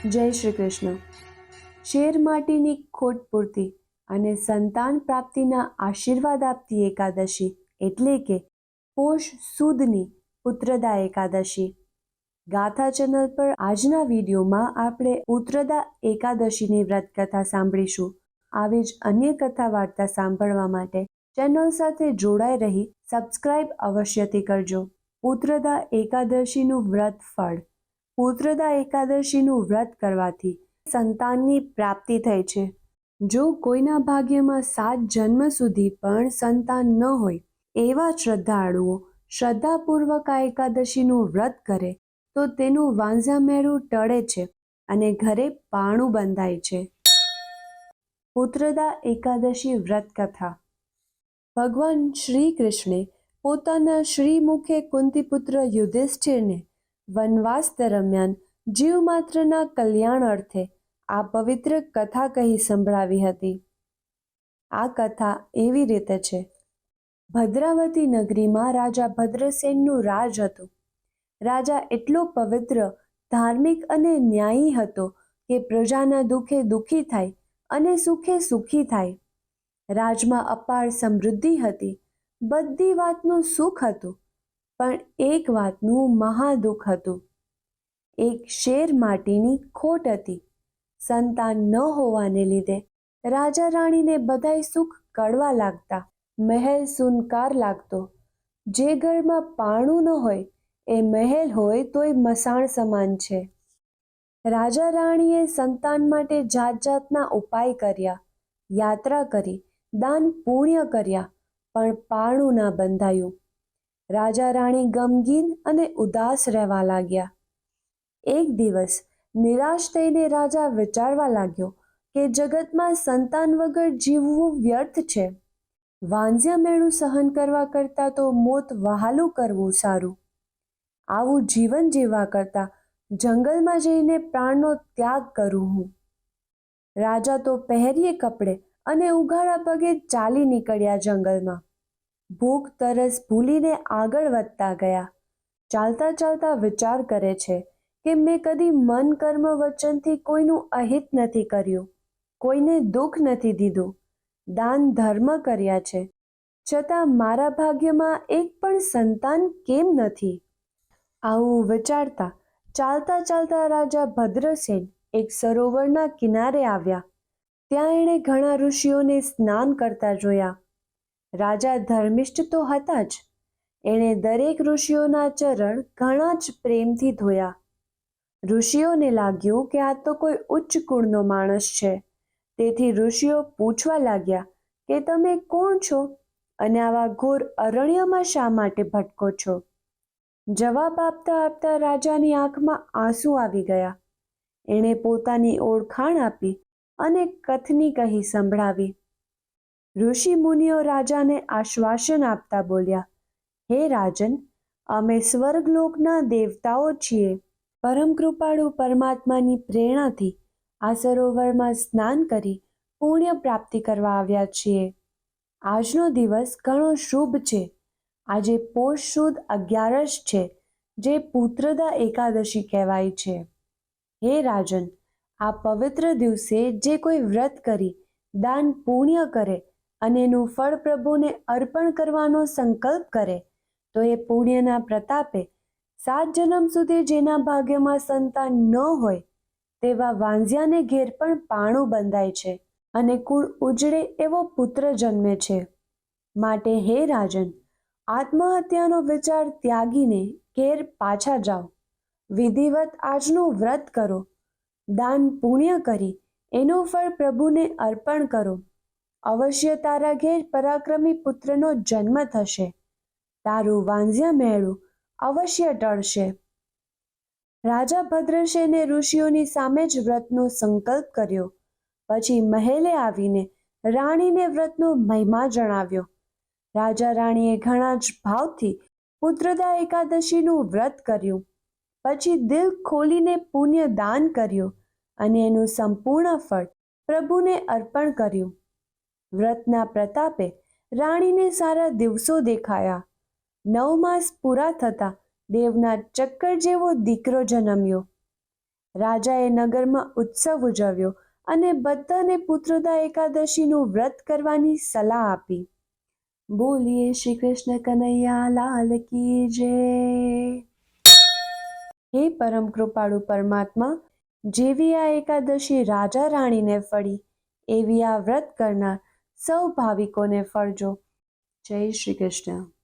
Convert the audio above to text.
જય શ્રી કૃષ્ણ. શેર માટીની ખોટ પૂરતી અને સંતાન પ્રાપ્તિના આશીર્વાદ આપતી એકાદશી એટલે કે પોષ સુદની પુત્રદા એકાદશી. ગાથા ચેનલ પર આજના વિડીયોમાં આપણે ઉત્રદા એકાદશીની વ્રત કથા સાંભળીશું. આવી જ અન્ય કથા વાર્તા સાંભળવા માટે ચેનલ સાથે જોડાઈ રહી સબસ્ક્રાઇબ અવશ્યથી કરજો. ઉત્રદા એકાદશીનું વ્રત ફળ પુત્રદા એકાદશીનું વ્રત કરવાથી સંતાનની પ્રાપ્તિ થઈ છે. જો કોઈના ભાગ્યમાં સાત જન્મ સુધી પણ સંતાન ન હોય, એવા શ્રદ્ધાળુઓ શ્રદ્ધાપૂર્વક આ એકાદશીનું વ્રત કરે, તો તેનું વાંઝા મેળું ટળે છે અને ઘરે પાણું બંધાય છે. પુત્રદા એકાદશી વ્રત કથા. ભગવાન શ્રી કૃષ્ણે પોતાના શ્રીમુખે કુંતીપુત્ર યુધિષ્ઠિરને વનવાસ દરમિયાન જીવ માત્રના કલ્યાણ અર્થે આ પવિત્ર કથા કહી સંભળાવી હતી. આ કથા એવી રીતે છે. ભદ્રાવતી નગરીમાં રાજા ભદ્રસેનનું રાજ હતું. રાજા એટલો પવિત્ર, ધાર્મિક અને ન્યાયી હતો કે પ્રજાના દુઃખે દુઃખી થાય અને સુખે સુખી થાય. રાજમાં અપાર સમૃદ્ધિ હતી. બધી વાતનું સુખ હતું. પણ એક વાતનું મહાદુઃખ હતું. એક શેર માટીની ખોટ હતી. સંતાન ન હોવાને લીધે રાજા રાણીને બધાય સુખ કડવા લાગતા મહેલ સુનકાર લાગતો. જે ઘરમાં પાણું ન હોય, એ મહેલ હોય તોય મસાણ સમાન છે. રાજા રાણીએ સંતાન માટે જાત જાતના ઉપાય કર્યા. યાત્રા કરી, દાન પુણ્ય કર્યા, પણ પાણું ના બંધાયું. રાજા રાણી ગમગીન અને ઉદાસ રહેવા લાગ્યા. એક દિવસ નિરાશ થઈને રાજા વિચારવા લાગ્યો કે જગતમાં સંતાન વગર જીવવું વ્યર્થ છે. વાંઝ્યા મેળું સહન કરવા કરતાં તો મોત વહાલું કરવું સારું. આવું જીવન જીવવા કરતાં જંગલમાં જઈને પ્રાણનો ત્યાગ કરું હું. રાજા તો પહેરીએ કપડે અને ઉઘાડા પગે ચાલી નીકળ્યા જંગલમાં. ભૂખ તરસ ભૂલીને આગળ વધતા ગયા. ચાલતા ચાલતા વિચાર કરે છે કે મેં કદી મન કર્મ વચનથી કોઈનું અહિત નથી કર્યું. કોઈને દુઃખ નથી દીધું. દાન ધર્મ કર્યા છે. છતાં મારા ભાગ્યમાં એક પણ સંતાન કેમ નથી? આવું વિચારતા ચાલતા ચાલતા રાજા ભદ્રસેન એક સરોવરના કિનારે આવ્યા. ત્યાં એણે ઘણા ઋષિઓને સ્નાન કરતા જોયા. રાજા ધર્મિષ્ઠ તો હતા જ. એણે દરેક ઋષિઓના ચરણ ઘણા જ પ્રેમથી ધોયા. ઋષિઓને લાગ્યું કે આ તો કોઈ ઉચ્ચ કુળનો માણસ છે. તેથી ઋષિઓ પૂછવા લાગ્યા કે તમે કોણ છો અને આવા ઘોર અરણ્યમાં શા માટે ભટકો છો? જવાબ આપતા આપતા રાજાની આંખમાં આંસુ આવી ગયા. એણે પોતાની ઓળખાણ આપી અને કથની કહી સંભળાવી. ઋષિ મુનિઓ રાજાને આશ્વાસન આપતા બોલ્યા, હે રાજન, અમે સ્વર્ગલોકના દેવતાઓ છીએ. પરમ કૃપાળુ પરમાત્માની પ્રેરણાથી આ સરોવરમાં સ્નાન કરી પુણ્ય પ્રાપ્તિ કરવા આવ્યા છીએ. આજનો દિવસ ઘણો શુભ છે. આજે પોષ સુદ અગિયારસ છે, જે પુત્રદા એકાદશી કહેવાય છે. હે રાજન, આ પવિત્ર દિવસે જે કોઈ વ્રત કરી દાન પુણ્ય કરે અને એનું ફળ પ્રભુને અર્પણ કરવાનો સંકલ્પ કરે, તો એ પુણ્યના પ્રતાપે સાત જન્મ સુધી જેના ભાગ્યમાં સંતાન ન હોય, તેવા વાંઝિયાને ઘેર પણ પાણું બંધાય છે અને કુળ ઉજળે એવો પુત્ર જન્મે છે. માટે હે રાજન, આત્મહત્યાનો વિચાર ત્યાગીને ઘેર પાછા જાઓ. વિધિવત આજનું વ્રત કરો. દાન પુણ્ય કરી, એનું ફળ પ્રભુને અર્પણ કરો. અવશ્ય તારા ઘેર પરાક્રમી પુત્રનો જન્મ થશે. તારું વાંઝ્યા મેળું અવશ્ય ટળશે. રાજા ભદ્રસેને ઋષિઓની સામે જ વ્રતનો સંકલ્પ કર્યો. પછી મહેલે આવીને રાણીને વ્રતનો મહિમા જણાવ્યો. રાજા રાણીએ ઘણા જ ભાવથી પુત્રદા એકાદશીનું વ્રત કર્યું. પછી દિલ ખોલીને પુણ્ય દાન કર્યું અને એનું સંપૂર્ણ ફળ પ્રભુને અર્પણ કર્યું. વ્રતના પ્રતાપે રાણીને સારા દિવસો દેખાયા. નવ માસ પૂરા થતા દેવના ચક્કર જેવો દીકરો જન્મ્યો. રાજાએ નગરમાં ઉત્સવ ઉજવ્યો અને બધાને પુત્રદા એકાદશીનું વ્રત કરવાની સલાહ આપી. બોલીએ શ્રી કૃષ્ણ કનૈયા, લાલ કી જય. હે પરમ કૃપાળુ પરમાત્મા, જેવી આ એકાદશી રાજા રાણીને ફળી, એવી આ વ્રત કરનાર સૌ ભાવિકોને ફળજો જય શ્રી કૃષ્ણ.